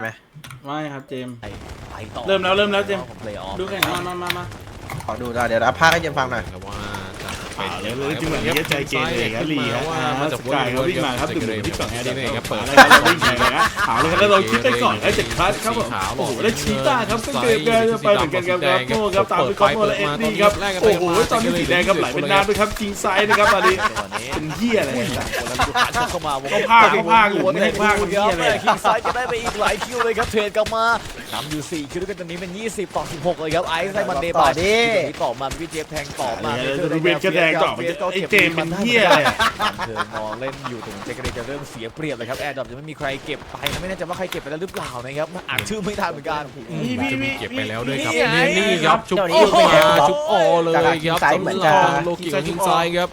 ไหมไม่ครับเจมส์ ไปไปต่อเริ่มแล้วเริ่มแล้วเจมส์เพลย์ออฟดูแข่งมามามามาขอดูได้เดี๋ยวเอาภาคให้เจมส์ฟังหน่อยแต่ว่า จะอ่าเลยเลยจริงเหมือนนี้ใจเกเรครับลีฮะว่าอ่ามาจากสกายครับวิ่งมาครับเกดุ่มเรๆที่ฝั่งแอร์นี่เดเองคครัรับบเปิเปิดดแล้วครับวิ่งไปเลยฮะเอาเลยครับแล้วเราคิดไปก่อนไอ้เจ็ดคลาสครับผมโอ้โหแล้วชีต้าครับก็เกมแดงไปเหมือนกันครับครับโม่ครับตามด้วยคอมโม่และเอ็ดดี้ครับโอ้โหตอนนี้สีแดงครับไหลเป็นน้ำด้วยครับจริงไซด์นะครับตอนนี้จังหวะนี้เป็นเหี้ยอะไรเนี่ยแล้วดูผ่านเข้ามาวงเขาพากเขาพากอยู่ไม่ได้พากคเหี้ยเลยคิงไซด์จะได้ไปอีกหลายคิวเลยครับเทรดกลับมา นำอยู่4คิวด้วยกันตอนนี้เป็น 20 ต่อ 16 เลยครับไอซ์ได้มันเดย์ต่ไปอดิ ที่ต่อมาพี่เจฟแทงต่อมาเออดูเวทกระแดงต่อไปไอ้เจมส์เป็นเหี้ยอะไรอะ เธอนอนเล่นอยู่ตรงเจเกเรจะเริ่มเสียเปรียบเลยครับแอร์ดรอปจะไม่มีใครเก็บไปนะไม่แน่ใจว่าใครเก็บไปแล้วหรือเปล่านะครับอ่านชื่อไม่ทันเหมือนกันพี่พี่พี่ เก็บไปแล้วด้วยครับนี่ไงนี่นี่ครับชุบเดี๋ยวนี้มาดูเป็นไงชุบออเลยครับจาก King Size เหมือนจะสำหรับโลกิกับคิงไซครับ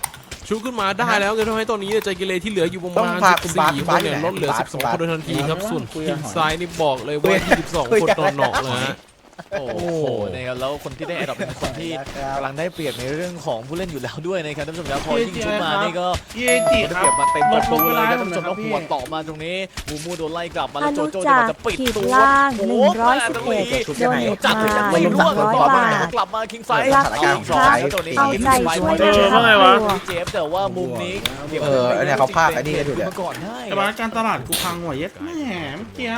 ชุบขึ้นมาได้แล้วเงินทำให้ตอนนี้ใจเกเรที่เหลืออยู่ประต้อมางณพาคุณบาส14คุณคบาสนเนี่ยอยู่ไหนลดเหลือคุณบาส12 คนโดยทันทีครับ ส่วนคุยคิกับงหอยไซนี่บอกเลยว่า 22 คนตอนหนอกเลยฮะ โอ้โหนะครับแล้วคนที่ได้แอดดอปเป็นคนที่กำลังได้เปรียบในเรื่องของผู้เล่นอยู่แล้วด้วยนะครับท่านผู้ชมครับพอยิงชุดมานี่ก็พี่เอจิได้คเปรัรียบบมาเต็มประตูเลยครับลท่านดผู้ชมลแล้งวไปหัวต่อมาตรงนี้มูมูโดนไล่กลับมาอแล้วโจนุโจจัจะกจะปิดขีดตัวล่างโอ้หโหนึ่งร้อยแม่สิบตรงเอ็ดนี้โดเนทจัดมาถึงจะหไม่นึ่งร่วงร้อยต่อบมาบาทกลับมาคิงไซด์รักสถานการณ์ของครับไซด์เอาใจช่วยเอนะอครัว่าไงวะบเจฟแต่ว่ามุมนี้ก็บเอออันเนี้ยเขาพากไอ้นี่ให้ดูเนี่ยมาก่อนได้แต่ว่าการตลาดกูพังหัวเย็ดแม่เมื่อกี้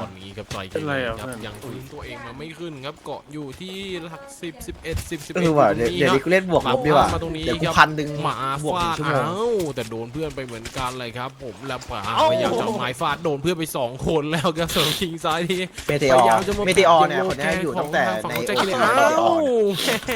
ตอนนี้ครับใจเกเป็นไรเรอะครับเพื่อนยังฟื้นตัวเองมาไม่ขึ้นครับเกาะอยู่ที่หลัก10 11 10 11ก็คือว่าเดี๋ยวเดี๋ยวนี้กูเล่นบวกลบดีกว่ามาตรงนี้เดี๋ยวกูครับพันหนึ่งหมาบวกหฟานึ่งดชั่วโมงเอ้าแต่โดนเพื่อนไปเหมือนกันเลยครับ ผมแล้วป่าพยายามจะเอาไม้ฟาดโดนเพื่อนไปสองคนแล้วครับสำหรับคิงซ้ายที่เมเทอร์เมเทอร์เนี่ยคนเนี้ยอยู่ตั้งแต่ในใจโอเกเคเรต่อเอ้าต่อเนี่ยแหม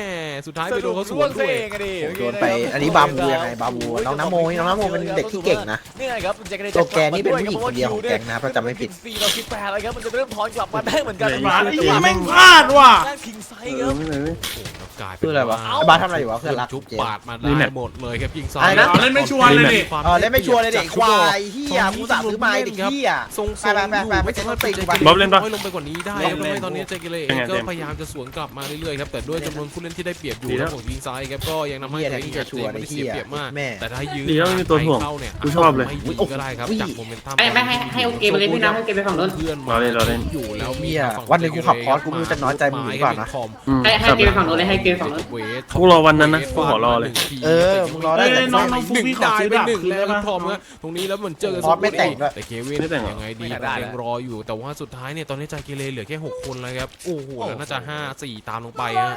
สุดท้ายไปโดนเขาสร่ววนงด้วยเองอะดิโดนไปอันนี้บาบูยังไงบาบูน้องน้ำโมนี่น้องน้ำโมเป็นเด็กที่เก่งนะนี่ไงครับเจเกเรตัวแกนี่เป็นผู้หญิงคนเดียวของแก๊งนะถ้าจำไม่ผิดสี่ต่อสิบแปดเลยครับมันจะเริ่มถอนกลับมาได้เหมือนกันหมาไอ้เหี้ยแม่งพลาดว่ะ ด้านคิงไซด์ครับกลายเป็คืนออะไรวะเอ้าไอ้บาสทำอะไรอยู่วะเพื่อนรักชุบเจมส์ปาดมาได้หมดเลยครับคิงซ้ายอะไรนะเอาเล่นไม่ชวนเลยดิเออเล่นไม่ชัวร์เลยเด็กควายเฮียกูสั่งซื้อมาไอ้เด็กเฮีย ทรงไปไปไปไปไม่ใช่ต้นตีนกูไปบ๊อบเล่นปะลงไปกว่านี้ได้เล่นทำเล่ให้นตอนนี้เจเกเรเองก็พยายามจะสวนกลับมาเรื่อยๆครับแต่ด้วยจำนวนผู้เล่นที่ได้เปรียบอยู่แล้วของคิงซ้ายครับก็ยังทำให้ตัวเองกับเจไม่ได้เสียเปรียบมากแม่แต่ถ้ายืนดีแล้วไม่มีตัวถ่วงเข้าเนี่ยกูชอบเลย ไม่ยิงก็ได้ครับจากโมเมนตัมไม่ไม่ให้ให้โอเคไปเลยพี่น้ำโอเคไปฝั่งนู้น เพื่อนรอเล่นรอเล่น อยู่แล้วมีเหี้ยทางฝั่ง วันหนึ่งกูขับคอร์สกูไม่รู้จะน้อยใจมึงหรือเปล่านะ อืมให้ให้ครับเกมฝั่งนู้นเลยให้เกมฝั่งนู้นเวทกูรอวันนั้นนะกูขอรอเลย เออมึงรอได้เอ้ยน้องน้องหนึ่งพี่ขอได้ซื้อไปดาบหนึ่งคืนแล้ได้วปะทอมครับตรงนี้แล้วเหมือนเจอพอสไม่แต่งด้วยแต่เควินไม่แต่งหรอยังไงดีไม่ได้ยังรออยู่ แต่ว่าสุดท้ายเนี่ยตอนนี้ใจเกเรเหลือแค่หกคนแล้วครับ โอ้โหแล้วน่าจะห้าสี่ตามลงไปฮะ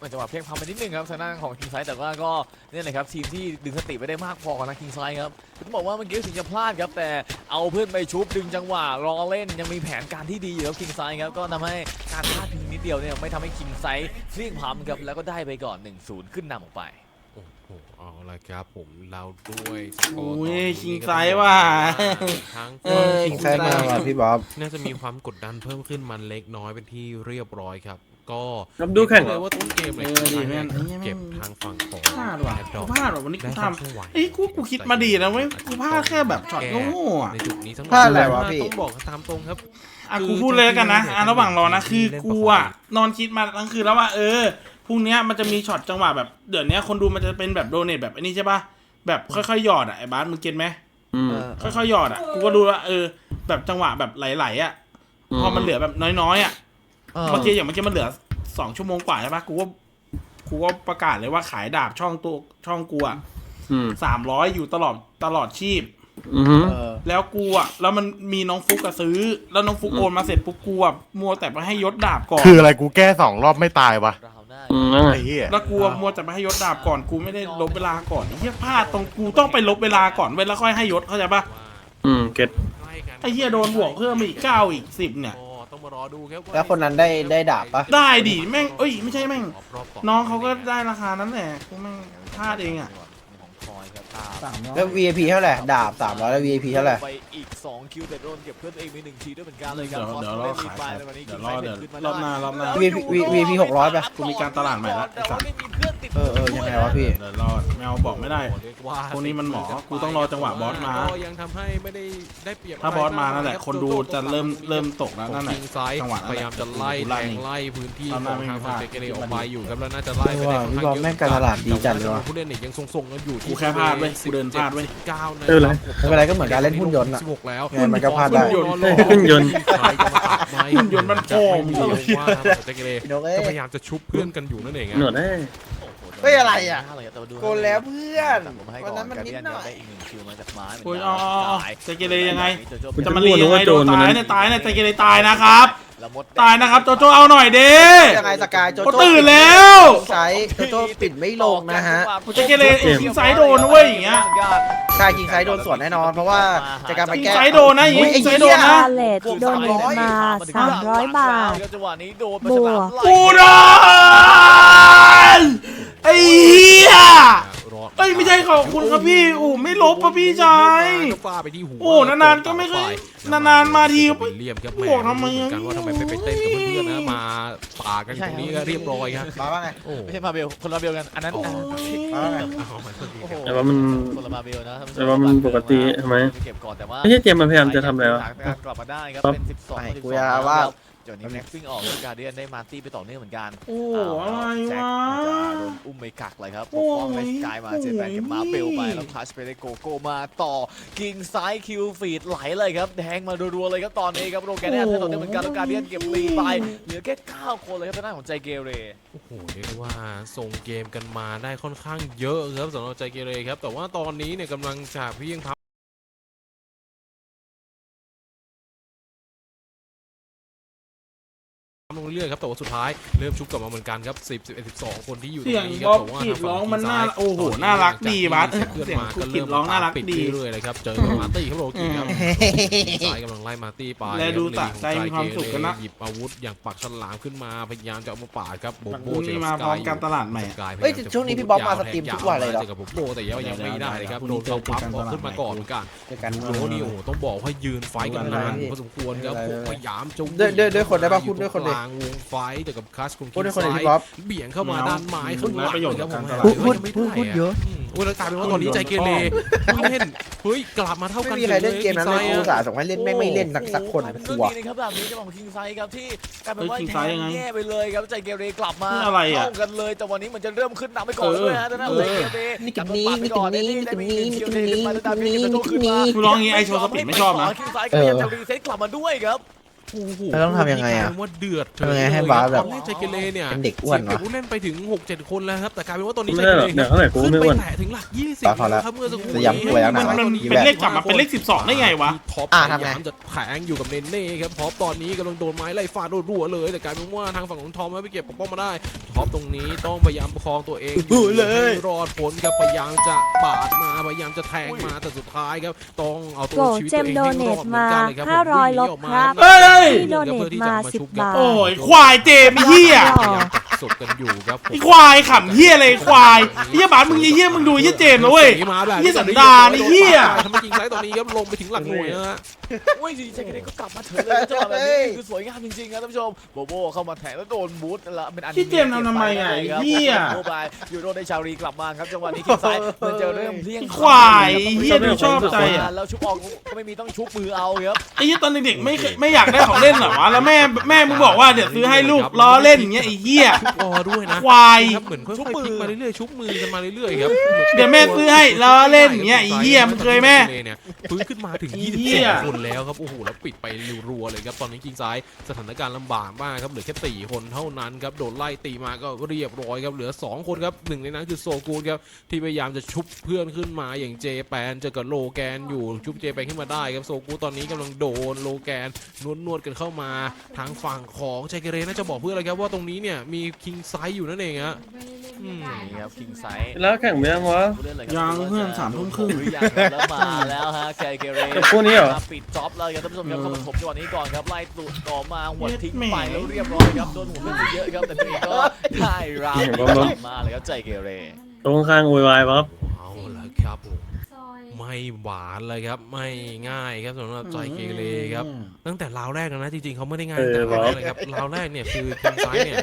มันจังหวะเพียงพังไปนิดนึงครับทางด้านของคิงไซด์แต่ว่าก็นี่แหละครับทีมที่ดึงสติไม่ได้มากพอของทางคิงไซด์ครับผมบอกว่าเมื่อกี้ถึงจะพลาดครับแต่เอาเพื่อนไปชุบดึงจังหวะรอเล่นยังมีแผนการที่ดีอยู่ครับคิงไซด์ครับก็ทำให้การพลาดเพียงนิดเดียวเนี่ยไม่ทำให้คิงไซด์เพลียงพล้ำครับแล้วก็ได้ไปก่อน 1-0 ขึ้นนำออกไปโอ้โหเอาละครับผมเราด้วยสกโอ้ร์ตอนยนี้คิงไซด์ว่ะทั้งเออคิงไซด์มาว่ะพี่บ๊อบน่าจะมีความกดดันเพิ่มขึ้นมันเล็กน้อยเป็นที่เรียบร้อยครับ ก็ครับดูแข่งเหรเลอยว่าต้นเกมเลยเออดีแม่นเก็บทางฝั่งของพลาดว่ะแอดดกูอก พลาดว่ะวันนี้กูได้ทค่อนข้างไวำไอ้ยกูกูคิดมาดีนะเว้ยกูพลาดแค่แบบช็อตโง่ๆอะ ในจุดนี้ทั้งหมดพลาดอะไรวะพี่ ต้องบอกตามตรงครับ อะกูพูดเลยแล้วกันนะอะระหว่างรอนะคือกูอะนอนคิดมาทั้งคืนแล้วว่าเออพรุ่งเนี้ยมันจะมีช็อตจังหวะแบบเดี๋ยวนี้คนดูมันจะเป็นแบบโดเนทแบบอันนี้ใช่ปะแบบค่อยๆหยอดอะไอ้บาสมึงเก็ตไหมอืม ค่อยๆหยอดอะกูก็ดูว่าเออ แบบจังหวะแบบไหลๆอะ พอมันเหลือแบบน้อยๆอะ เมื่อกี้อย่างเมื่อกี้มันเหลือสองชั่วโมงกว่าใช่ปะกูก็กูก็ประกาศเลยว่าขายดาบช่องตัวช่องกูอะอืมสามร้อยอยู่ตลอดตลอดชีพอือหือเออแล้วกูอะแล้วมันมีน้องฟุกอะซื้อ แล้วน้องฟุกโอนมาเสร็จปุ๊บกูอะมัวแต่ไปให้ยศดาบก่อน คืออะไรกูแก้สองรอบไม่ตายวะราวหน้าอืมนั่นไงไอ้เหี้ยแล้วกูอะมัวแต่ไปให้ยศดาบก่อนกูไม่ได้ลบเวลาก่อนไอ้เหี้ยพลาดตรงกูต้องไปลบเวลาก่อนเว้ยแล้วค่อยให้ยศเข้าใจปะอืมเก็ตไอ้เหี้ยโดนบวกเพิ่มอีกเก้าอีกสิบเนี่ยก็ต้อง มารอดูครับาแล้วคนนั้นได้ได้ดาบปะ ได้ดิแม่งเอ้ยไม่ใช่แม่งรอบต่น้องเขาก็ได้ราคานั้นแหละกูแม่งพลาดเองอะ สามร้อยแล้ว VIP เท่าไหร่ ดาบ300แล้ว VIP เท่าไหร่ ไปอีก2คิวแต่โดนเก็บเพื่อนตัวเองไป1ทีด้วยเหมือนกันเลยครัเดี๋ยวเดี๋ยวรอขายไปขายในวันนี้เดี๋ยวรอเดี๋ยวรอบหน้ารอบหน้า VIP VIP 600ป่ะกูมีการตลาดใหม่ละไอ้สัสแต่ว่าไม่มีเพื่อนติดเออเออยังไงวะพี่ เดี๋ยวรอแมวบอกไม่ได้เรียกว่าพวกนี้มันหมอกูต้องรอจังหวะบอสมา ก็ยังทำให้ไม่ได้ได้เปรียบถ้าบอสมานั่นแหละคนดูจะเริ่มเริ่มตกแล้วนั่นแหละคิงไซด์จังหวะนั้นแหละพยายามจะไล่ไล่แทงไล่พื้นที่ตอนขนั้อนงไม่ทางมีฝั่งพลาดเจเกเรออกไปอยู่ครับแล้วน่าจะไล่ไปได้ค่อนข้างพี่บอลเยอะแม่งการตลาดดีจัดเลยวะผู้เล่นเนี่ยยังทรงๆกันอยู่ที่กูแค่พลาดเว้ยกูเดินพลาดเว้ยเก้านะเออเลยไม่เป็นไรก็เหมือนการเล่นหุ้นยนต์อะสิบหกแล้วไงมันก็พลาดได้ขึ้นยนต์ใครจะมาตัดไม้หุ่นยนต์มันโกงจะให้มีว่าทางเจเกเรพี่นกเอ้ก็พยยายามจะชุบเพื่อนกันอยู่นั่นเองอะหนวดแน่เฮ้ยอะไรอะแต่ว่าดูโกนแล้วเพื่อนผมให้วันก่อนั้นนมันนิดหน่อยได้อีกหนึ่งคิวมาจากไม้เหมือนโอ้ยกันอ๋ออ๋ออ๋อสายเจเกเรยังไงโจโจ้จะมาเรียยังไงโดนตายเนี่ยตายเนี่ยเจเกเรตายนะครับ แล้วมดตายนะครับโจโจเอาหน่อยเด้ ยังไงสกายโจโอ้โจ้ตื่นแล้ว ใช้โจโจ้ปิดไม่ลงนะฮะเจเกเรคิงไซด์โดนนะเว้ยอย่างเงี้ย ใช่คิงไซด์โดนสวนแน่นอน เพราะว่าจากการไปคิงแก้ไซด์โดนนะอย่างอุ๊งี้ยไอ้คิงไซเหี้ด์ยโดนนะเลทโดเนทมา300บาท จังหวะนี้โดนบวกกูโดนไอ้เหี้ยร อดเอ้ยไม่ใช่ขอบคุณครับพี่โอ้ไม่ลบป่ะพี่ชายก็ฟาไปที่หัวโอ้นานๆก็ไม่เคยนานๆมาทีวิลเลียมครับบวกทำไมเหมือะอนกันว่าทำไมไปไปเต้นกับเพื่อนๆนะมาป่ากันตรงนี้ก็เรียบร้อยครับมาว่าไงโอ้ไม่ใช่มาเบลคนละเบลกันอันนั้นโอ้มาว่าไงเอามาสักทีโอ้โหแต่ว่ามันคนละมาเบลนะท่านผู้ชแต่ว่ามันปกติทำไมเก็บก่อนแต่ว่าไม่ใช่เจมส์มันพยายามจะทำอะไรวะกลับมาได้ครับครับเป็น12ไม่12กูจะว่า จนนี้แม็กซิ่งออกแล้วการเดียนได้มาร์ตี้ไปต่อเนื่องเหมือนกันโอ้อ้าวอะไรแจ็ควะจะโดนอุ้มไปกักเลยครับปโอ้กป้องได้สกายมาเจแปนกับมาเบลไปโอ้ยแล้วคลัชไปได้โกโก้มาต่อกิงซ้ายคิวฟีดไหลเลยครับแดงมารัวๆเลยครับตอนนี้ครับโรแกนได้ให้ต่อเนื่องเหมือนกันแล้วการเดียนเก็บลีไปเหลือแค่9คนเลยครับทางด้านของใจเกเรโอ้โหเรียกได้ว่าส่งเกมกันมาได้ค่อนข้างเยอะครับสำหรับใจเกเรครับแต่ว่าตอนนี้เนี่ยกำลังจากเพียงพับ สุดท้ายเริ่มชุบกลับมาเหมือนกันครับ10 11 12 คนที่อยู่ตรเสียงงนี้คบ๊รัอบบแต่ว่ากีดทางฝั่ร้องงมันน่าทีซ้ยโอ้โหตอนนี้น่ารักดีบัสจากที่เสียงมากูก็กีเริ่ดมร้องน่ารักปิดดีเรื่อยๆเลยครับเจอมาร์ตี้ครับโรกี้ครับซ้ายกำลังไล่มาร์ตี้ไปและดูครับสะใจมีความสุขกันนะหยิบอาวุธอย่างปักฉลามขึ้นมาพยายามจะเอามาปาดครับโบมันโบนี่มาพร้อมการตลาดใหม่สกายเฮ้ยช่วงนี้พี่บ๊อบมาสตรีมทุกวันเลยเหรอเจอกับโบโบแต่ยังยังไม่ได้เลยครับโดนเขาปั๊บออกขึ้นมาก่อนเหมือนกันเจอกันโอ้นี่โอ้โหต้องบอกว่ายืนไฟท์กันนานพอสมควรครับผมพยายามจะด้วยด้วยด้วยคนได้ปะพูดด้วยคนดิกลางวงไฟท์เจอกับคัสคุณพูดด้วยคนดิซ้าพี่บ๊อบเบี่ยงเข้ามาด้านไม้ข้างหลังประโยชน์ครับผมกับการตลาดพูดพูดพูดพูดเยอะมโอ้ยแล้วกลายเป็นว่าตอนนี้ใจเกเรผู้เล่นเฮ้ยกลับมาเท่ากัไม่นมีใครเล่นเกมนั้นเลยอีกูไซอุตสาห์ส่งให้เล่นแม่งไม่เล่นสักสักคนโอ้โหกลัวเรื่องนี้นะครับแบบนี้จะบอกคิงไซครับที่กลายเป็นว่าเฮ้ย King แท Size งยังไงแย่ไปเลยครับใจเกเรกลับมานี่อะไรอะเข้ากันเลยแต่วันนี้เหมือนจะเริ่มขึ้นนำไปก่อนเออด้วยฮะแต่นั่นเอเลอยเกเรนี่กับจับนี้ปาดไปก่อนนี่นี่กับได้นี้มีนี่คิวกับเทนี้ขึ้นมาแล้วดาวิดนี่จะโตขึ้นมากูร้องอย่างงี้ไอ้โชว์สปีดไม่ชอบนะคิงไซก็พยายามจะรีเซ็ตกลับมาด้วยครับ โอ้โหแล้วต้องทำยังไงอะกลายเป็นว่าเดือดทำยังไงให้บาสแบบ ตอนแรกใจเกเรเนี่ยเป็นเด็กอ้วนวะเสียเปรียบผู้เล่นไปถึง 6-7 คนแล้วครับ แต่กลายเป็นว่าตอนนี้ไม่ใจได้เกหรเรอกเดี๋ยวเท่าไหร่กูขึ้นไม่ไปอ้วน แตะถึงหลัก 20พอแล้วครับเมื่อสักครู่จะย้ำป่วยแล้วนะมันมันเป็นเลขกลับมาเป็นเลขสิบสองได้ไงวะ ท็อปอะพทำไง ยายามจะแทงอยู่กับเนเน่ครับท็อปตอนนี้กำลังโดนไม้ไล่ฟาดรัวๆเลย แต่กลายเป็นว่าทางฝั่งของทอมไม่ไปเก็บปกป้องมาได้ท็อปตรงนี้ต้องพยายามประคองตัวเองดูเลยให้รอดพ้นครับพยายามจะปาดมาพยายามจะแทงมาแต่สุดท้ายครับต้องเอาตัวโกชีวิตเจตัวมเองให้รอดเหมือนกันเลยครับโดเนทมา500ลบครับเฮ้ยที่โดเนทมา10บาท โอ้ยควายเจมไอ้เหี้ยพยายามจับศพกันอยู่ครับไอ้ควายขำเหี้ยอะไรไอ้ควายไอ้เหี้ยบาสมึงไอ้เหี้ยมึงดูไอ้เหี้ยเจมส์นะเว้ยมาแบบเหี้ยสันดานไอ้เหี้ย ทำไมจริงไซส์ตอนนี้ครับลงไปถึงหลักหน่วยนะฮะโอ้ยดีใจกันเองก็กลับมาเถอะเลยจังหวะแบบนี้คือสวยงามจริงๆครับท่านผู้ชมโบโบเข้ามาแทงแล้วโดนบูทละเป็นอันที่เจมส์ทำทำไมอะไอ้เหี้ยโบไปยูโรได้ชารีกลับมาครับจังหวะนี้คิงไซด์มันจะเริ่มเลี่ยงไอ้ควายไอ้เหี้ยดูชอบใจอะแล้วชุบออกก็ไม่มีต้องชุบมือเอาครับไอ้เหี้ยตอนเด็กๆไม่เคยไม่อยากได้ของเล่นเหรอวะแล้วแม่แม่มึงบอกว่าเดี๋ยวซื้อให้ลูกล้อเล่นอย่างเงี้ยไอ้เหี้ยชุบรอด้วยนะควายครับเหมือนค่อยๆพลิกมาเรื่อยๆชุบมือกันมาเรื่อยๆครับเดี๋ยวแม่ซื้อให้ล้อเล่นอย่างเงี้ยไอ้เหี้ยมึงเคยแม่เนี่ยฟื้นขึ้นมาถึงไอ้เหี้ย24คนแล้วครับโอ้โหแล้วปิดไปรัวๆเลยครับตอนนี้กิงซ้ายสถานการณ์ลำบากมากครับเหลือแค่สี่คนเท่านั้นครับโดนไล่ตีมาก็เรียบร้อยครับเหลือสองคนครับหนึ่งในนั้นคือโซกูนครับที่พยายามจะชุบเพื่อนขึ้นมาอย่างเจแปนเจอกับโลแกนอยู่ชุบเจแปนขึ้นมาได้ครับโซกูนตอนนี้กำลังโดนโลแกนนวดนวดๆกันเข้ามาทางฝั่งของใจเกเรน่าจะบอกเพื่อนอะไรครับว่าตรงนี้เนี่ยมีคิงไซส์อยู่นั่นเองฮะอืมนี่ครับคิงไซด์แล้วแข่งไปยังวะยังเพื่อนสามทุ่มครึ่งหรือยังครับแล้วมาแล้วฮะไกเกเรกับพวกนี้เหรอมาปิดจ็อบเลยครับท่านผู้ชมครับเข้ามาถมจังหวะนี้ก่อนครับไล่ตุดต่อมาหัวทิ้งไปแล้วเรียบร้อยครับโดนหัวเพื่อนเยอะครับแต่ตัวเองก็ได้ราวกลับมาเลยครับใจเกเรตรงข้างโวยวายวะครับเอาละครับไม่หวานเลยครับ ไม่ง่ายครับสำหรับใจเกเรครับ ตั้งแต่ราวแรกนะจริงๆเขาไม่ได้ง่ายเออตั้งแต่ราวแรกเลยครับราวแรกเนี่ยคือคิงไซเนี่ย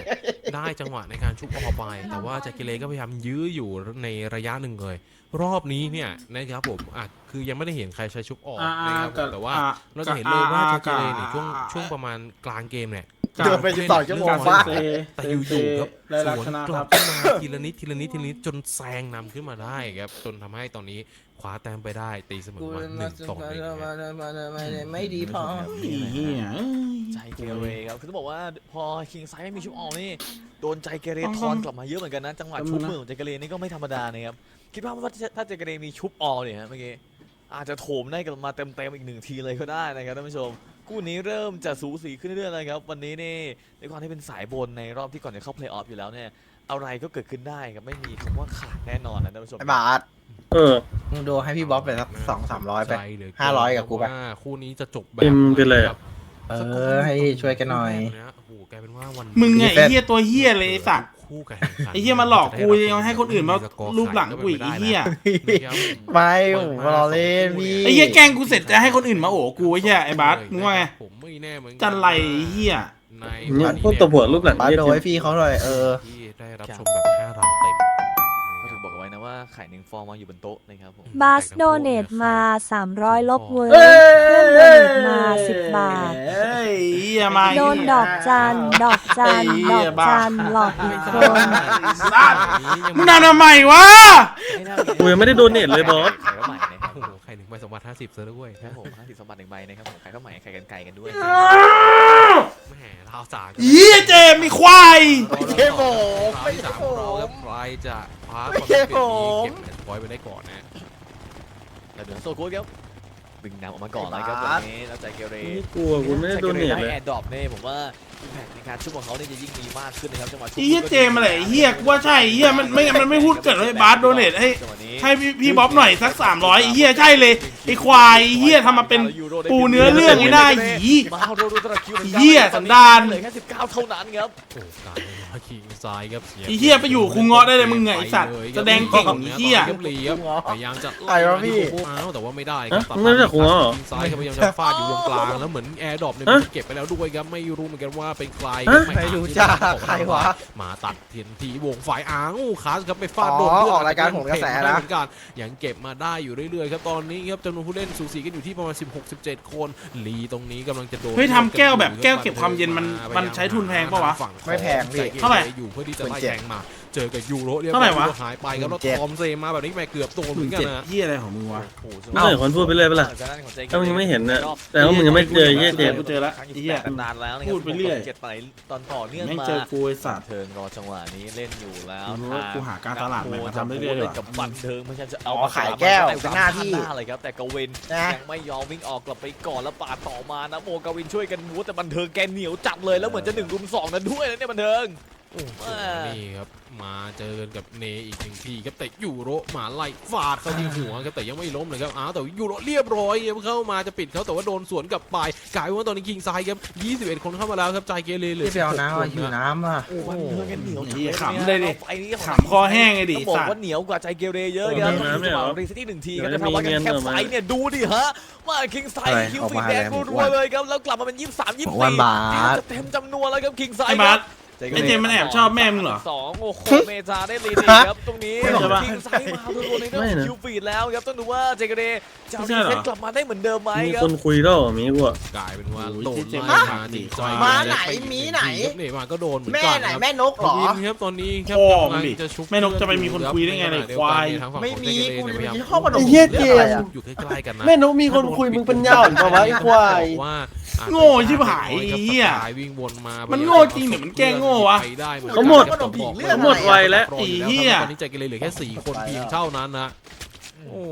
ได้จังหวะในการชุบออกไป แต่ว่าจากกิเลก็พยายามยื้ออยู่ในระยะหนึ่งเลย รอบนี้เนี่ยนะครับผมอะคือยังไม่ได้เห็นใครใช้ชุบออกอ่านะครับแต่ว่าเราจะเห็นเลยว่าจากกิเลเนี่ยช่วงช่วงประมาณกลางเกมเนี่ย เดินไป12ชั่วโมงการฟ้าเซฟแต่อยู่ๆครับได้สลักวนษณะกคลัรับบ ขึ้นมาทีละนิดทีละนิดทีละนิดจนแซงนำขึ้นมาได้ครับ จนทำให้ตอนนี้คว้าแต้มไปได้ตีเสมอมาหนึ่งต่อหนึ่งครับ ไม่ดีพอไอ้เหี้ยเอ้ย ใจเกเรครับคือต้องบอกว่าพอคิงไซไม่มีชุบออกนี่โดนใจเกเรทอนกลับมาเยอะเหมือนกันนะจังหวะชุบมือของใจเกเรนี่ก็ไม่ธรรมดานะครับคิดว่าถ้าใจเกเรมีชุบออกเนี่ยฮะเมื่อกี้อาจจะโถมได้กลับมาเต็มๆอีกหนึ่งทีเลยก็ได้นะครับท่านผู้ชม คู่นี้เริ่มจะสูสีขึ้นเรื่อยๆเลยครับ วันนี้นี่ในความที่เป็นสายบนในรอบที่ก่อนจะเข้าเพลย์ออฟอยู่แล้วเนี่ยอะไรก็เกิดขึ้นได้ครับไม่มีคำว่าขาดแน่นอนนะท่านผู้ชม ไอ้บาสเออ มึงดูให้พี่บ๊อบไปสักสองสามร้อยไป ใจเหลืเนห้าร้อยกับกูไปว่าคู่นี้จะจบแบเอ็บมไปเลยครับเออให้ช่วยกันหน่อย โอ้โหกลายเป็นว่าวันมึงไงไอ้เหี้ยตัวเหี้ยเลยไอ้สัตว์ คู่กันแข่งขันไอ้เหี้ยมาหลอกกูยังให้คนอื่นมารูปหลังกูอีกไอ้เหี้ยนะครับไม่ผมรอเล่นพี่ไอ้เหี้ยแกล้งกูเสร็จจะให้คนอื่นมาโอ้กูไอ้เหี้ยไอ้บาสมึงว่าไงผมไม่แน่เหมือนกัจันไรไอ้เหี้ยในเนี่วัยนนี้พวกตัวหัวรูปหลังบาสเยี่ยโดมให้พี่เขาหน่อยเออที่ได้รับชมแบบ5ราวเต็ม ไว้นะว่าไข่หนึ่งฟองวางอยู่บนโต๊ะนะครับผมบาสโดเนตมา 300 ลบเวอร์เอ้เพื่อนโดเนตมา 10 บาท เอ้ยเหี้ยมาโดนดอกจันดอกจันดอกจันหลอกอีกคนสัตว์มึงนานทำไมวะ กูยังไม่ได้โดนเน็ตเลยบอส ไข่ข้าวใหม่ นะคโอ้รับโหใครหนึ่งใบสองพันห้าสิบเซอร์ด้วยครับผมห้าสิบสมบัติหนึ่งใบนะครับผมไข่ข้าวใหม่ไข่กันไก่กันด้วยแหมราวสากเหี้ยเจมมีควายไม่ใช่ผมราวที่สามของเราครับใครจะคว้าไม่ใช่ผม เก็บแอนด์พอยต์ไปได้ก่อนนะ แต่เดี๋ยวโซโค้ดครับ ดึงนำออกมาก่อนเลยครับตรงนี้แล้วใจเกเร ไม่กลัวกูไม่ได้โดนเน็ตได้เลยแอร์ดรอปเนี่ยผมว่าอิมแพคในการชุบของเขาเนี่ยจะยิ่งมีมากขึ้นนะครับจังหวะชุบไอ้เหี้ยเจมอะไรไอ้เหี้ยกูว่าใช่ไอ้เหี้ยมันไม่งั้นมันไม่พูดเกิดเลยบาสโดเนทให้จังหวะนี้ให้พี่พี่บ๊อบหน่อยสักสามร้อยไอ้เหี้ยใช่เลยไอ้ควายไอ้เหี้ยทำมาเป็นปูเนื้อเรื่องไอ้หน้าหยี มาเอาดูดูตะคิวมือนกันเหี้ยสันดาน เหลือแค่สิบเก้าเท่านั้นครับโอ้กลายเป็นว่าคิง ซ้ายครับสีไอ้เหี้ยไปอยู่คุงเงาะได้เลยมึงไงไอ้สัตว์แสดงเก่งไอ้เหี้ย ครับลีครับพยายามจะใครวะพี่อ้าวแต่ว่าไม่ได้ครัฮะมึงไม่รู้จักหัวเหรอคิงซ้ายครับพยายามจะฟาดอยู่ตรงกลางแล้วเหมือนแอร์ดรอปเนี่ยฮะมันเก็บไปแล้วด้วยครับไม่รู้เหมือนกันว่าเป็นใครฮะ ไม่ไม่รู้จักใครวะมาตัดเทียนทีวงฝ่ายอ้างคาสครับไปฟาดอ๋อโดนเพื่นออกรายการโหนกระแสนะเหมือนกัน ยังเก็บมาได้อยู่เรื่อยๆครับตอนนี้ครับจำนวนผู้เล่นสูสีกันอยู่ที่ประมาณ 16-17 คนลีตรงนี้กำลังจะโดนเฮ้ยทำแก้วแบบแก้วเก็บความเย็นมันมันใช้ทุนแพงปะวะฝั่ของไม่แพงพี่ เท่าไหร่ อยู่เพื่อที่จะไล่หมื่นเจ็ดแทงมา เจอกับยูโรเรียบเท่าไหร่วะยูโหายไปครับแล้วหมื่นเจ็ดทอมเซมาแบบนี้แม่เกือบโดนหเหมืมื่อนนกันเจ็ดนะเหี้ยอะไรของมึงวะโอ้โหไม่ใช่คนพูดไปเรื่อยไปะล่ะถ้ามึงยังไม่เห็นน่ะแต่ว่ามึงยังไม่เจอเยี่ยเจมส์กูเจอแล้วครั้งไอ้ที่เหี้ยแปดนานแล้วนะครับพูดไปเรื่อยเจ็ดไปตอนต่อเนื่องแม่งมาเจอกูไอ้สัตว์เทิงรอจังหวะนี้เล่นอยู่แล้วกูรู้ว่ากูหาการตลาดใหม่มาทำเรื่อยๆดีกว่ากับบันเทิงไม่ใช่จะเอาอ๋อขายแก้วเป็นหน้าที่หน้าเลยครับแต่กวินนะยังไม่ยอมวิ่งออกกลับไปก่อนแล้วปาดต่อมานะโมกวินช่วยกันบู๊แต่บันเทิงแกเหนียวจัดเลยแล้วเหมือนจะหนึ่งรุมสองนั้นด้วยนะเนี่ยบันเทิง โอ้โหนี่ครับมาเจอกันกับเนอีกหนึ่งทีครับแต่ยูโรมาไล่ฟาดเข้าที่หัวครับแต่ยังไม่ล้มเลยครับอ้าวแต่ยูโรเรียบร้อยครับเข้ามาจะปิดเขาแต่ว่าโดนสวนกลับไปกลายเป็นว่าตอนนี้คิงไซด์ครับ21 คนเข้ามาแล้วครับใจเกเรเหลยพี่ไปเอาน้ำอะหิวน้ำอะโอ้โหบันเทิงแกเหนียวจัดเหี้ยนะขำเลยดิอาไปนี่ขำคอแห้งไงดิต้องบอกสัตว์ว่าเหนียวกว่าใจเกเรเยอะครับโอ้โหน้ำเนี่ยเหรอรีซิตี้หนึ่งทีครับเดี๋จะยวทำว่ากันมีเงินแค่เหรอไฟเนี่ยดูดิฮะมาคิงไซอะไรคิวออกฟีมาแดงอะไรรัวๆเลยครับแล้วกลับมาเป็นยี่สิบสามยี่สิบวันสี่บาทจะเต็มจำนวนแล้วครับคิงไซไอ้บาสไอ้เจมส์มันแอบชอบแม่มึงเหรอ สองโอ้โหเมจาได้ลีดีครับตรงนี้ไม่ใช่ปะคิงไซมารัวๆในเรื่องไม่ของนะคิวฟีดแล้วครับต้องดูว่าเจเกเรจะเอาไม่ใช่ดีเหรอเฟนต์กลับมาได้เหมือนเดิมไหมมีครัคบนคุยแล้วเหรอมีกูอะกลายเป็นว่าโอ้ยโดนเจ็บไล่มากมาจริงใจม้าไหนหมีไหน นี่มาก็โดนเหมือนแม่กันไหนครับแม่นกเหรอวินครับตอนนี้ครับพ่อมึกำลังงดิจะชุบแม่นกจะไปมีคนคุยได้ไงล่ะเดีควายทางฝั่งไม่ของมีเจเกกูเรเนี่ยพยายามจะชอบขนมไอ้เหี้ยเจมส์ อยู่ใกล้ๆกันนะแม่นกมีคนคุยมึงเป็นย่อนปะวะไอ้ควาย ว่า โง่ชิบหายไอ้เหี้ยสายวิ่งวนมามันโง่จริงหรือมันแกล้งโง่วะไปได้เหมือนกันเขาหมดครับต้องบอกเขาหมดไวแล้วไอ้เหี้ย ตอนนี้ใจเกเรเหลือแค่สี่คนเพียงเท่านั้นนะ โอ้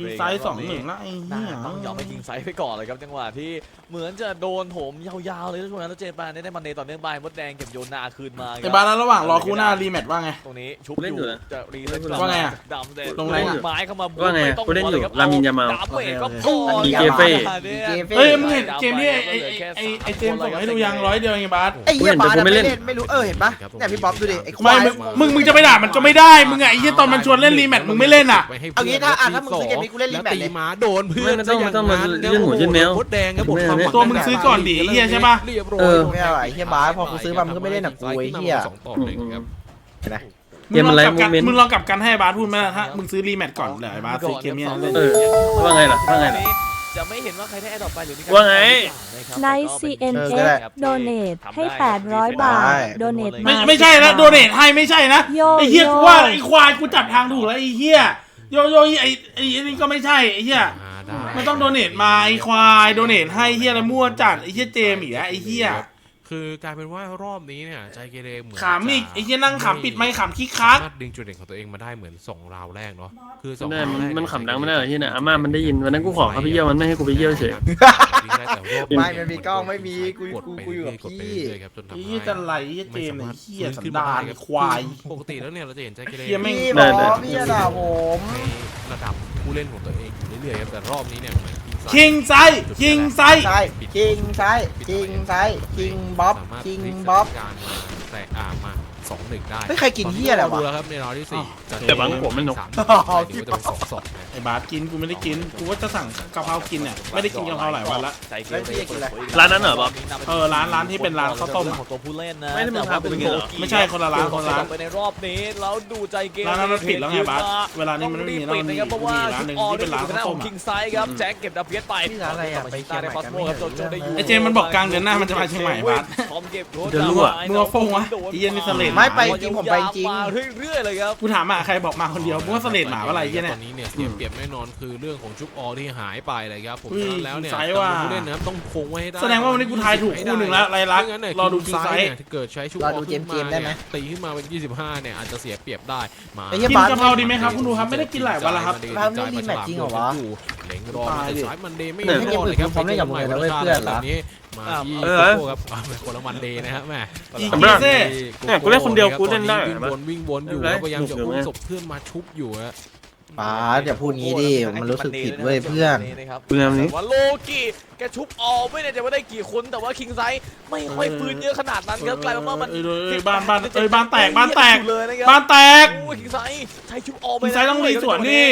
ทีไซส์สองหนึ่งละไอ้น่าเหี้ยต้องยอมไปยิงไซส์ไปก่อนเลยครับจังหวะที่เหมือนจะโดนโถมยาวๆเลยแล้วช่วงนั้นแล้วเจแปนได้มันเนต่อเนื่องไปมดแดงเก็บโยนนาคืนมาคไอ้รับบาสแล้วระหว่างรอคู่หน้ารีแมตช์ว่าไง ตรงนี้ชุบเล่นออยู่ยู่นะจะรีเล่นกลับว่าไงมาอะดำเด็ตรงไหนไม้เข้ามาว่าไงม่ต้องกูเล่นอยู่หัวรามินยามาล ดำเวทก็พโออเคครับเกเฟ่เนี่ยเกเฟ่เฮ้ยมึงเห็นเกมที่ไอ้ไอ้ไอ้ไอ้เจมส์ส่งให้ดูยังร้อยเดียวไงบาสไอ้เหี้ยกูเห็นแต่บาสกูไม่ไม่เล่เล่นนไม่รู้เออเห็นปะเนี่ยพี่บ๊อบดูดิไอ้ควาไม่ยมึงมึงมึงจะไปด่ามันก็ไม่ได้มึงไงไอ้เหี้ยตอนมันชวนเล่นรีแมตช์มึงไม่เล่นอะ เอางี้ถ้าอะอะถ้ามึงซื้อเกมนี้กูเล่นรีแล้วแมตช์ตีเลยมาโดนเพื่อนไม่ต้องซะย่ต้องมาครับยื่นหัวยื่นแมวโคตรแดงครับผมไม่เอาความหวังตัวมึงซื้อก่อนดิไอ้เหี้ยใช่ปะเรียบร้อยเออ ไม่เอาไอ้เหี้ยบาสพอกูซื้อมามึงก็ไม่เล่นกับกูไอ้เหี้ย สองต่อหนึ่งครับ เกมอะไรงลองกลับกันโมเมนต์ มึงลองกลับกันให้บาสพูดไหมล่ะถ้ามึงซื้อรีแมตช์ก่อนเลยไอ้บาสซื้อเกมเนี้ยเล่น เออ ว่าไงล่ะ ว่าไงล่ะ จะไม่เห็นว่าใครได้แอดออกไปหรือมีกรว่าไง ใน เออ CNF ก็ได้ โดเนทให้ 800 บาท ได้ โดเนทไม่มาไม่ใช่นะโดเนทให้ไม่ใช่นะ โยไอ้เหี้ยโย่ กูว่าไอ้ควายกูจับทางถูกแล้วไอ้เหี้ย โยโย่ไอ้ไอ้ไอ้นี่ก็ไม่ใช่ไอ้เหี้ยอ่าได้ไม่ต้องโดเนทมาไอ้ควายโดเนทให้เหี้ยอะไรมั่วจัดไอ้เหี้ยเจมส์อีกแล้วไอ้เหี้ยคือกลายเป็นว่ารอบนี้เนี่ยใจเกเรเหมือนขำอีกจะไอ้เหี้ยนั่งขำปิดไมค์ขำขี้คัก สามารถดึงจุดเด่นของตัวเองมาได้เหมือนสองราวแรกเนาะคือสองไม่ได้ราวมันแรกมันขำดังไม่ได้เหรอที่ไหนอาม่ามันได้ยินวันนั้นกูขอเขาไปเยี่ยวมันไม่ให้กูไปเยี่ยวเฉย ไม่มันมีกล้องไม่มีกูกูกูอยู่กับกดไปพี่เรื่อยๆครับจนทำไอ้ให้เหี้ยจะไหลไอ้เหี้ยเจมส์ไอ้เหี้ยสันดานไอ้ควาย ปกติแล้วเนี่ยเราจะเห็นใจเกเร เหี้ยแม่ง พี่บได้อได้สพี่จะด่าผม ในระดับผู้เล่นของตัวเองอยู่เรื่อยๆครับแต่รอบนี้เนี่ยเหมือนคิงไซคิงไซใช่คิงซ้ายคิงซ้ายคิงบ๊อบ สามารถคิงพลิกบ๊อบสถานการณ์มาแต่อ่ามา สองหนึ่งได้เฮ้ยใครกินเหี้ยอะไรวะ ดูแล้วครับในราวที่สี่จะแต่บางผมไม่หนุกสามอ๋อหรือว่าจะเป็นสองสองนะ ไอ้บาสกินกูไม่ได้กินกูว่าจะสั่งกะเพรากินเนี่ยไม่ได้กินกะเพราหลายวันละใจเกเรเปิดเผยอีกร้านนั้นเหรอบ๊อบ เออร้านร้านที่เป็นร้านข้าวต้มอะของตัวผู้เล่นนะไม่ได้มึงแต่ว่าพาไปกินเหรอ ไม่ใช่คนละร้านคนละร้านไปในรอบนี้แล้วดูใจเกมร้านนั้นมันปิดแล้วไงบาสเวลานี้มันไม่มีแล้วมันมีนะครับเพราะว่ามีร้านหนึ่งที่เป็นร้านข้าวต้มอะ คิงไซครับแจ็คเก็บดับเบิลไปนี่ร้านอะไรอะไปเชียงใหม่กันไม่เห็นจนจนได้อยู่ไอ้เจมส์มันบอกกลางเดือนหน้ามันจะมาเชียงใหม่บาสพร้อมเก็บเดี๋ยวรั่วมึงเอาโป้งวะไอ้เหี้ยนี่เสลดไม่ไปจริงผมไปจริงมาเรื่อยๆเลยครับ กูถามอะใครบอกมาคนเดียวมึงว่าเสลดหมาว่าอะไรเหี้ยตเนี่อยนนี้เนี่ยเสียเปรียบแน่นอนคือเรื่องของชุบออที่หายไปเลยครับผมอุ้ยฉะนั้นแล้วเนี่ยคิงไซด์ว่าผู้เล่นนะครับต้องคงไว้ให้ได้แสดงว่าวันนี้กูทายถูกคู่หนึ่งแล้วไรลักษณ์ไม่งั้นเนี่ยรอดูคิงคิงไซไซด์ด์เนี่ยถ้าเกิดใช้ชุบรอออดูเจขึ้มนส์เจมามส์ได้ไหมเนี่ยตีขึ้นมาเป็น 25 เนี่ยอาจจะเสียเปรียบได้มาไอ้เหี้ย กินกะเพราดีไหมครับคุณดูครับไม่ได้กินหลายวันแล้วครับร้านนี้รีแมทจริงเหรอวะเล็งรอมาแต่สายมันเดย์ไม่เนี่ยรอดเลยครับผมเล่นกับมึงเลยนะเว้ยเพื่อนเหรอ แบบนี้ มาที่เอโกอโก้ครับอ่าคนละมันเดย์นะครับแม่อีสำหรับเซ่เนี่ยกูเล่นคนเดียวกูเล่นได้วิ่งวนวิ่งวนอยู่ไม่แล้วเป็นไรพยายามจะหนุกอยู่อุ้มไงศพเพื่อนมาชุบอยู่ฮะป้าอย่าพูดงี้ดิ มันรู้สึกผิดเว้ยเพื่อนเพื่อนนี้ว่าโลกิแกชุบออกไม่ได้จะว่าได้กี่คนแต่ว่าคิงไซไม่ค่อยฟื้นเยอะขนาดนั้นครับกลายเป็นว่ามันเออเออเออบ้านบ้านเอ้ยบ้านแตกบ้านแตกเลยนะครับบ้านแตกโอ้ยคิงไซใช้ชุบออกไปคิงไซต้องรีสวนดิ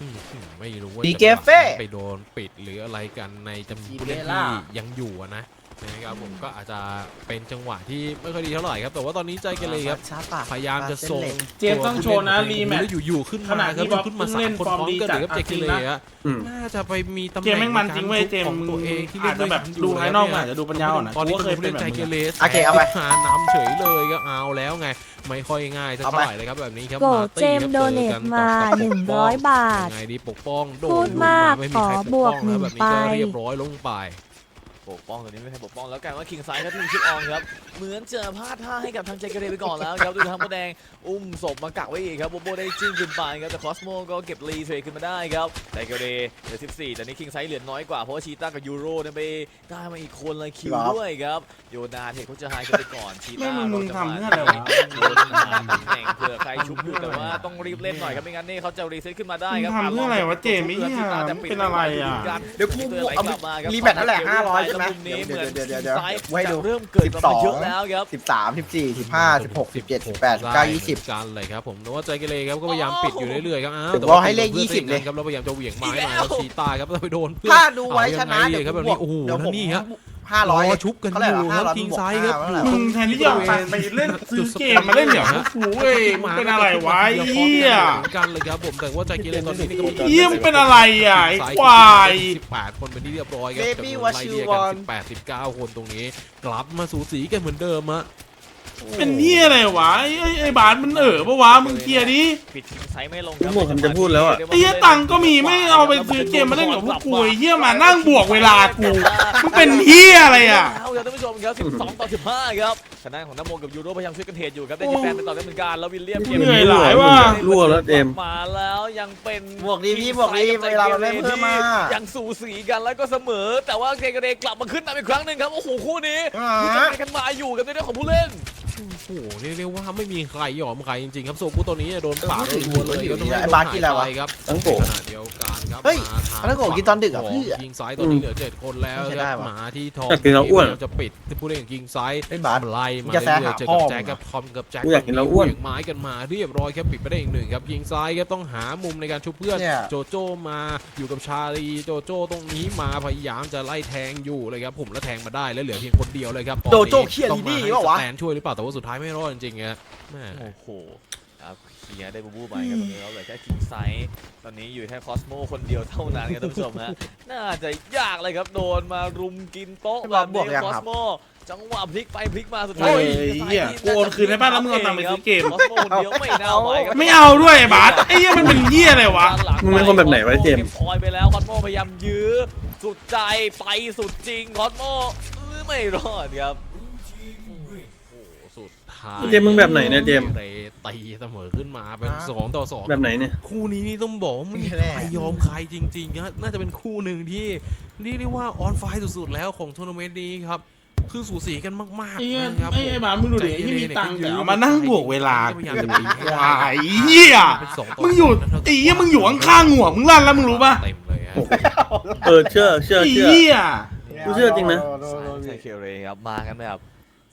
อืมอืม ไม่รู้ว่าดีจะเกเฟ่ ไปโดนปิดหรืออะไรกันในจำนวนผู้ดีเล่นเบล่า ที่ยังอยู่อะนะ นะครับผมก็อาจจะเป็นจังหวะที่ไม่ค่อยดีเท่าไหร่ครับ แต่ว่าตอนนี้ใจเกเรครับ ช้าปากพยายามจะส่งเจมส์ต้องโชว์นะรีแมตช์แล้วอยู่ๆขึ้นขมาณะครับที่บ๊อบขึ้นมาเพิ่งเล่สามนคนฟอร์มพร้อมดีกันจัดเลยครับใจเกเรจริงนะอะอืม น่าจะไปมีตำแหเจน่มงส์แม่งมันจริงเว้ยเจมส์ของมึงตัวเองที่อาจจะแบบดูภายนอกมันอาจจะดูปัญญาอ่อนนะตอนนี้กูก็เคยเป็นแบบใจมึงเกอะเรโอเคเอาไปหานำเฉยเลยก็เอาแล้วไงไม่ค่อยง่ายสักเอาเท่าไปไหร่เลยครับแบบนี้ครับโกมาตี้เจมครับโดเนจอทกันมากับปกป้อง100บาท ยังไงดีปกป้องโดนพูดมากไม่มีใครขอปกบวกป้องแล้วแบบนี้ก็หนึ่งไป เรียบร้อยลงไป ปกป้องตัวนี้ไม่ให้ปกป้องแล้วกลายว่าคิงไซครับทีมชุบอองครับเหมือนจะพลาดท่าให้กับทางใจเกเรไปก่อนแล้วครับดูทางโบแดงอุ้มศพมากักไว้อีกครับโบโบได้จิ้มขึ้นไปครับแต่คอสโมก็เก็บรีเทรดขึ้นมาได้ครับใจเกเรเหลือ 14 แต่นี่คิงไซเหลือน้อยกว่าเพราะว่าชีต้ากับยูโรเนี่ยไปได้มาอีกคนเลยคิวครับด้วยครับโยนาเทคเขาจะหายกันไปก่อนชีต้าไม่มึงเราจะทำเพื่ออะไรวะโยนมาตำแหน่งเผื่อใครชุบอยู่แต่ว่าต้องรีบเล่นหน่อยครับไม่งั้นนี่เขาจะรีเซ็ตขึ้นมาได้ครับมึงทำเพื่ออะไรวะเจมส์ไอ้เหี้ยมันเป็นอะไรอะเดี๋ยวกูเอารีแมตช์เท่าไหร่500ใช่ไหมมุมนี้เหมือนเดี๋ยวเดี๋ยวเดี๋ยวซ้ายไว้ดูจะเริ่มเกิดมาเยอะแล้วครับสิบสามสิบสี่สิบห้าสิบหกสิบเจ็ดสิบแปดสิบเก้ายี่สิบกันเลยครับผมแต่ว่าใจเกเรครับก็พยายามปิดอยู่เรื่อยๆครับอ้าวผมแต่ว่าให้เลขพื่อน20เลยครับเราพยายามจะเหวี่ยงไม้อีกมาแล้วแล้วชีตายครับแล้วไปโดนเพื่อนถ้าดูไว้ชนะเอายังไงเดี๋ยวครับกูแบบบวนี้กโอ้โหเดี๋ยวแล้วผมนี่ฮะ ห้าร้อยรอชุบกันอยู่ครับ King Size ครับมึงแทนที่จะเอาตังค์ไปเล่นซื้อเกมมาเล่นเดี๋ยวพวกกูเว้ยมึงเป็นอะไรวะไอ้เหี้ยเหมือนกันเลยครับผมแต่ว่าใจเกเรตอนนี้นี่ก็มีเหี้ยมึงเป็นอะไรอะไอ้ควาย18คนเป็นที่เรียบร้อยครับ Baby จำนวน what ไล่ you เลี่ยกัน want 18 19 คนตรงนี้ กลับมาสูสีกันเหมือนเดิมฮะ เป็นเหี้ยอะไรวะไอ้ไอ้ไอ้บาสมันเออปะวะมึงเคลียร์ดิปิดคิงไซไม่ลงหมดคำจะพูดแล้วอะ ไอ้เหี้ยตังค์ก็มีไม่เอาไปซื้อเกมมาเล่นกับพวกกูไอ้เหี้ยมานั่งบวกเวลากูมึงเป็นเหี้ยอะไรอะ เอาครับท่านผู้ชมครับ12ต่อ15ครับทางด้านของน้ำโมกับยูโรพยายามช่วยกันเทรดอยู่ครับได้จีแปนเป็นต่อได้เหมือนกันแล้ววิลเลียมเหนื่อยหลายว่ะ รั่วแล้วเอ็มมาแล้วยังเป็นบวกดีพี่บวกดีเวลามันไม่เพิ่มมา ยังสูสีกันแล้วก็เสมอ แต่ว่าเกเรกลับมาขึ้นนำอีกครั้งหนึ่งครับโอ้โหคู่นี้อ่ามีจังหวะกันมาอยู่กันในเรื่องของผู้เล่น โอ้โหเรียกได้ว่าไม่มีใครยอมใครจริงๆครับโซกุตัวนี้โดนปาดเออรัวๆเลยพูดถึงก็ไอ้บาสกินอะไรวะครับทั้งโกขณะเดียวกันครับเฮ้ยมาทางอันนั้นโกกินตอนดึกอะของพี่อะยิงซ้ายตอนนี้เหลือเจ็ดคนแล้วไม่คใช่ได้รับวะหมาที่ทองอยากกินเราอ้วนพยายามจะปิดผู้เล่นยิงซ้ายไอ้บาสไล่มาจะแซะเรื่อยหาๆเจอพ่กัอบแจ็คมึงกับทอมกับแจ็คกูอยากกินเราอ้วนเหวี่ยงไม้กันมาเรียบร้อยครับปิดไปได้อีกหนึ่งครับยิงซ้ายครับต้องหามุมในการชุบเพื่อนเนี่ยโจโจ้มาอยู่กับชาลีโจโจ้ตรงนี้มาพยายามจะไล่แทงอยู่เลยครับผมแล้วแทงมาได้แล้วเหลือเพียงคนเดียวเลยครับตอนนี้โจโจ้เคียร์ต้องมาดีให้ๆเปล่าวะสแตนช่วยหรือเปล่าแต่ว่าสุดท้ายไม่รอดจริงๆครับแม่โอ้โหครับเคลียร์ได้บูบูไปครับตรงนี้แล้วเหลือแค่คิงไซส์ตอนนี้อยู่แค่คอสโมคนเดียวเท่านั้นครับท่านผู้ชมฮะน่าจะยากเลยครับโดนมารุมกินโต๊ะให้แบบบวกนี้ยังคอครัสบโมจังหวะพลิกไปพลิกมาสุดโอ้ท้ายยเหี้ยกูโอนคืนให้บ้านแล้วมึงเอาตังค์ไปซื้อเกม คอสโมคนเดียวไม่น่าไหวครับ ไม่เอาด้วยไอ้บาสไอ้เหี้ยมันเป็นเหี้ยอะไรวะ มึงเป็นคนแบบไหนวะเจมส์ก็บพอยไปแล้วคอสโมพยายามยื้อสุดใจไปสุดจริงคอสโมอื้อไม่รอดครับ เจมส์มึงแบบไหนเนี่ยเจมส์เตะตีเสมอขึ้นมาเป็นฮะสองต่อสองแบบไหนเนี่ย คู่นี้นี่ต้องบอกว่าไม่มีแน่ใครยอมใครจริงๆครับน่าจะเป็นคู่หนึ่งที่เรียกได้ว่าออนไฟสุดๆแล้วของทัวร์นาเมนต์นี้ครับ คือสูสีกันมากไอ้ๆเหี้ยนะครับไอ้ไอ้บาสมึงดูดิไอ้ที่มีตังค์ใจแต่เย็นๆเอามานั่งบวกเวลา พยายามจะตีให้วได้ายเหี้ย เป็นสองต่มึงอยู่สนะครับไอ้เหี้ยมึงอยู่ข้างๆหัวมึงลั่นแล้วมึงรู้ป่ะเต็มเลยฮะ เออเชื่อเชื่อไอ้เชื่อ เหี้ย กูเชื่อจริงนะ ใช่เคเรครับมากันแบบ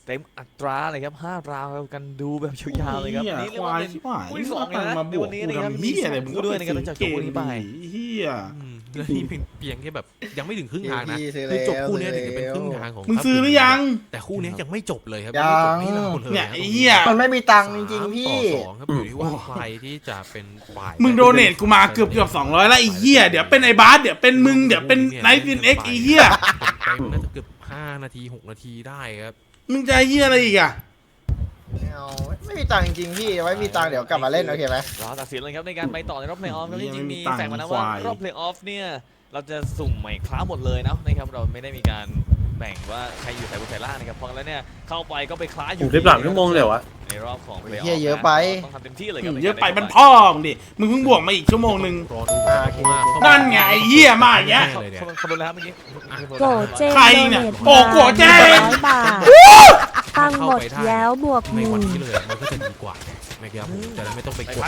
เต็มอัตราเลยครับห้าราวกันดูแบบยาวๆเลยครับหี้นี่เรียกควาว่ายเป็นชิบหายคู่ที่สองเลยนะมาบวกในวันนี้กูนะครับทำเหี้ยอะไรมึงก็ด้วยนะครับไปจากซื้อคู่นี้ไปเหี้ยอืมและนี่เป็นเพียงแค่แบบยังไม่ถึงครึ่งทางนะพี่ซื้อคือจบคู่แล้วเนี้ยถึงจะเป็นครึ่งทางของมึงซื้อหรือยัง แต่คู่เนี้ยยังไม่จบเลยครับยังไม่จบให้เราเลยเนี่ยครับไอ้เหี้ยมันไม่มีตังค์จริงๆพี่สามต่อสองครับอยู่ที่ว่าใครที่จะเป็นฝ่ายมึงโดเนทกูมาเกือบเกือบสองร้อยแล้วไอ้เหี้ยเดี๋ยวเป็นไอ้บาสเดี๋ยวเป็นมึงเดี๋ยวเป็นไนท์ฟินเอ็กไอ้เหี้ยเต็มๆน่าจะเกือบ5นาที6นาทีได้ครับ มึงจะเหี้ยอะไรอีกอะไม่เอาไม่มีตังค์จริงๆพี่ไว้มีตังค์เดี๋ยวกลับมาเล่นโอเคไหมรอตัดสินเลยครับในการไปต่อในรอบเพลย์ออฟครับยัจงริไม่งๆมีมีตังค์แฝงมานะควาว่ายรอบเพลย์ออฟเนี่ยเราจะสุ่มใหม่คล้าหมดเลยเนาะนะครับเราไม่ได้มีการ แบ่งว่าใครอยู่ไหนบนไหนล่างนะครับเพราะงั้นแล้วเนี่ยเข้าไปก็ไปคล้าออยู่ยู่คลิปหลังชั่วโมงเลยวะ ในรอบของเพลย์ออฟเหี้ยเยอะไป ต้องทำเต็มที่เลยครับเยอะไปมันพ่อมึงดิ มึงเพิ่งบวกมาอีกชั่วโมงหนึ่ง รอดูว่าเขาว่าเขานั่นไงไอ้เหี้ยมาอย่างเงี้ย เลยเนี่ย เขาเขาโดนแล้วเมื่อกี้โกเจมใครเนี่ยโอ้โกเจมร้อยบาทตังค์หมดแล้วบวกในหวันนึ่งนี้เลยมันก็จะดีกว่า นะครับผมจะได้ไม่ต้องไปกด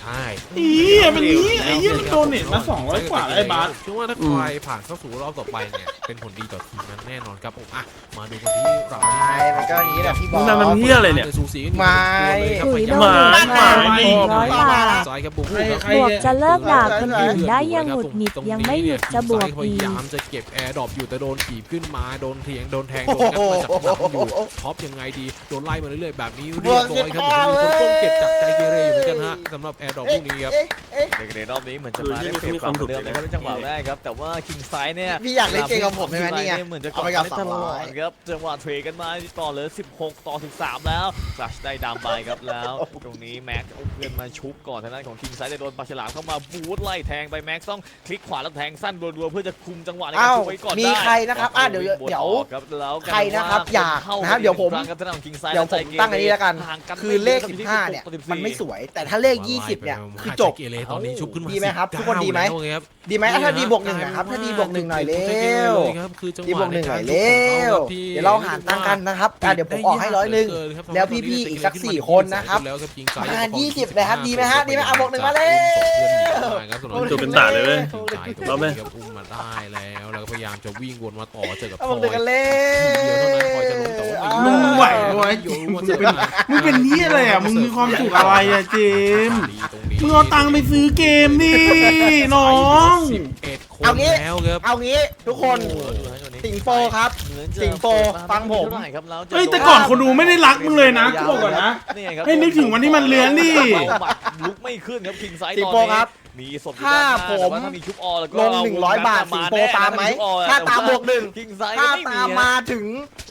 ใช่ไอ้เหี้ยมันนี้ไอ้เหี้ยมันโดเนทมาสองร้อยกว่าแล้วไอ้บาสเชื่อว่าถ้าใครผ่านเข้าสู่รอบต่อไปเนี่ยเป็นผลดีต่อทีมนั้นแน่นอนครับผมอะมาดูกันที่เราไม่มันก็อย่างนี้แหละพี่บอมึลงทำมันเหี้ยอะไรเนี่ยสูสีกันอยู่ไม่ถุยโดหมาเนทมาหนึ่งร้อยบาทซ้ายครับบูบูครับบวกจะเลิกด่าคนอื่นได้ยังหงุดหงิดยังไม่หยุดจะบวกพอียายากมจะเก็บแอร์ดรอปอยู่แต่โดนขีบขึ้นมาโดนเถียงโดนแทงโดนงัดมาจากหลังอยู่ท็อปยังไงดีโดนไล่มาเรื่อยๆแบบนี้เรียบร้อยครับเดี๋ยวมีคนต้องเก็บจากใจเกเรอยู่เหมือนกันฮะสำหรับแอร์ดรอปพวกนี้ครับในรอบนี้เหมือนจะมาได้เปรียบกว่าเหมือนเดิมนะครับในจังหวะแรกครับ แต่ว่าคิงไซเนี่ยพี่อยากเล่นเกมกับผมใช่ไหมนี่ไงเหมือนจะเอาไปกับได้สตองลร้ออยดครับจังหวะเทรดกันมาต่อเหลือ 16 ต่อ 13 แล้วฟลัชได้ดำไปครับแล้ว ตรงนี้แม็กเอาเพื่อนมาชุบก่อนทางด้านของคิงไซได้โดนปลาฉลามเข้ามาบูทไล่แทงไปแม็กต้องคลิกขวาแล้วแทงสั้นรัวๆเพื่อจะคุมจังหวะในการอ้าวชุบไว้ก่อนมีได้ใครนะครับอะเดี๋ยวเดี๋ยวครับแล้วกันใครนะครับว่อยากนะครับเดี๋ยวผมครั้งกับทางด้านของ King Size เดี๋ยวผมตั้งอันนี้แล้วกันห่างกันคือเลขไม่15เยอะเนี่ยครับ16มันไม่สวย แต่ถ้าเลข20เนี่ยคือจบเกเรตอนนี้ชุบขึ้นมาดีไหมครับทุกคนดีไหม19แล้วครับดีไหมอะถ้าดีบวกหนึ่งนะครับถ้าดีบวกหนึ่งหน่อยเร็วครับคือจังหดีบววะกหนึ่งหน่อยใเร็วที่เดี๋ยวเราหารตังค์กันนะครับอะเดี๋ยวผมออกให้ร้อยหนึ่งแล้วพี่ๆอีกสักสี่คนนะครับแล้วครับ King มา Size 20เลยครับดีไหมฮะดีไหมอะบวกหนึ่งมาเลยตัวเป็นด่าเลยเว้ยรอบแรกอุ้มมาได้แล้วแล้วก็พยายามจะวิ่งวนมาต่อเจอกับเอาพบวกหนึ่งกันลเร็เดียวเท่านั้นพลอยจะล้มแต่ว่าไม่มึงไหวไหมอยู่มึงเป็นมึงเป็นเหี้ยอะไรอะมึงมีความสุขอะไรอะเจมส์มึงเอาตังค์ไปซื้อเกมดิน้อง เอ็ดคนเอางี้แล้วครับเอางี้ทุกคนสิงโปครับ สิงโปฟังผมเฮ้ยแต่ก่อนคนดูไม่ได้รักมึงเลยนะกูบอกก่อนนะ นี่ครับให้นึกถึงวันที่มันเลื้อนดิเอาบัตรลุกไม่ขึ้นครับคิงไซสิงตอนโปนี้ครับมีศพอยู่ด้านหน้าถ้าผม แต่ว่าถ้ามีชุบออแล้วก็ลงหนึ่งร้อยบาทสิงโปตามไหมถ้าตามบวกหนึ่งคิงไซถ้าไม่มีตามมาถึง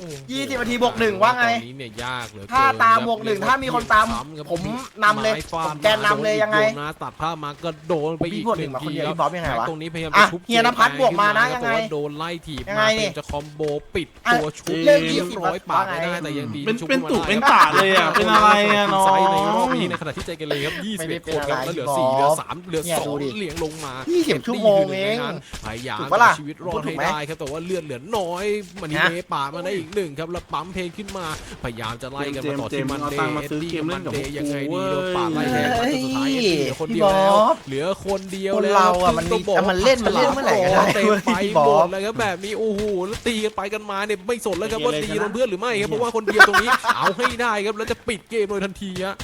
20นาทีบวกหนึ่งว่าไง ตอนนี้เนี่ยยากเหลือเกินถ้าตามบวกครับหนึ่งถ้ามีคนตามครับผมนำเลยไม้ฟาดผมแกนนำเลยยังไงโดนนะตัดภาพมาก็โดนไปอีกพี่พูดหถึนึ่งงมาคนทีเดียวครับพี่บ๊อบยังไงวะตรงนี้พยายามอะจะชุบเฮียนภัทรบวกมานะยังไงแต่ว่าโดนไล่ถีบยังมาไงเตนี่รียมจะคอมโบปิดอะตัวชุบเรื่องเรียบร้อย20ปาดไม่ได้ว่าไงแต่ยังดีเป็นชุบเป็นขึ้ตุมาเป็นได้ตาเลยอะเป็นอะไรอะน้องไซส์ในรอบนี้ในขณะที่ใจเกเรครับไม่ได้21เป็คนนอะไรครับแล้วเหลือพี่4เหลือบ๊อบ3เหลือเนี่ยสอดูงดิเหลียงลงมายี่สิบชั่วโมงเองพยายามถูกปะล่ะเอาชีวิตรอพูดดถูให้กไหมได้ครับแต่ว่าเลือดเหลือน้อยมันนี่ฮะเมป่าดมาได้อีกหนึ่งครับแล้วปั๊มเพลงขึ้นมาพยายามจะไล่กันมาต่อเจที่มส์มันเอาเดตังค์ย์มาซื้อเอ็ดดี้เกมเล่มันนกับเดย์ยังไงดีพวกกูโดนป่าดไล่แทงมาจนสุดท้ายเฮ้เอ็ยดดี้เหลือคนเดียวพี่แล้บ๊วอบเหลือคนเดียวคนแล้วเราอะมันมีต้องบอกมันเล่นมันเล่นเมื่อไหร่ก็ได้เต็มไปพี่หบ๊มอบดเลยครับแบบนี้โอ้โหแล้วตีกันไปกันมาเนี่ยไม่สนแล้วครับว่าตีโดนเพื่อนหรือไม่ครับเพราะว่าคนเดียวตรงนี้เอาให้ได้ครับแล้วจะปิดเกมโดยทันทีฮะ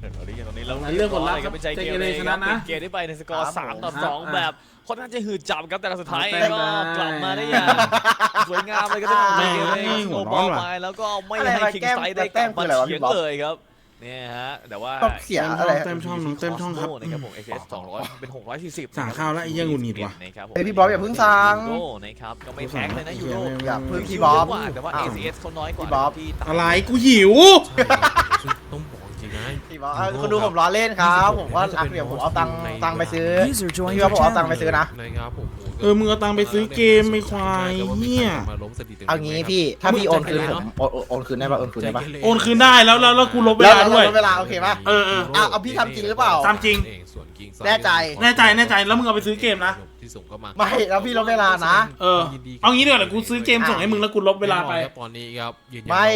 เดี๋ยวเราได้ยินตรงนี้แล้วเรื่องผลลัพธ์ก็เป็นใจเกใจเกเรเรคชรันะบนะปิดเกมได้ไปในสกอร์สามต่อสองอะแบบค่อนข้างจะหืดจับครับแต่ละสุดท้ายเอาเต้นก็ได้กลับมาได้อย่างสวยงามเลยก็ต้องใจเกเรแม่งสหัโนวว์บร้ออนลว่ะไปแล้วก็ไม่อะไรให้วะคิงแก้มไซได้กแต้ลับมคืมาออะไรวะเฉียงพี่บ๊อบเลยครับ เนี่ยฮะแต่ว่าต้องเสียอะไรเต็มช่องหนึ่งเต็มช่องครับนะครับผม AKS 200 เป็น 640สั่งข้าวแล้วไอ้เหี้ยหงุดหงิดว่ะนะครับผมเฮ้ยพี่บ๊อบอย่าเพิ่งสั่งยูโรนะครับก็ไม่แพ้เลยนะยูโรอย่าเพิ่งคิพี่วบ๊อบเยะกว่าแต่ว่าอ้าว ACS เขาน้อยกว่าพี่บ๊อบที่ตามอะไรกูหิวซึ่งต้องบอกจริงๆนะพี่บ๊อบเอาคุณดูผมล้อเล่นครับ ผมว่าอะเดี๋ยวผมเอาตังค์ตังค์ไปซื้อพี่ว่าผมเอาตังค์ไปซื้อนะนะครับผม เออมึงเอาตังค์ไปซื้อเกมไม่ควายเหี้ย มาล้มสถิติเอางี้พี่ ถ้าพี่โอนคืนผมโอนโอนโอนคืนได้ปะโอนคืนได้ปะโอนคืนได้แล้วแล้วแล้วกูลบเวแล้วลาแล้วด้วยลดเวลาโอเคปะเออเอออะเอาพี่ทำจริงหรือเปล่าทำจริง แน่ใจแน่ใจแน่ใจแล้วมึงเอาไปซื้อเกมนะ ที่ส่งเข้ามาไม่แล้วพี่ลดเวลานะ เออ เอางี้ดีกว่าเดี๋ยวกูซื้อเกมส่งให้มึงแล้วกูลบเวลาไปตอนนี้ครับยืนยันไม่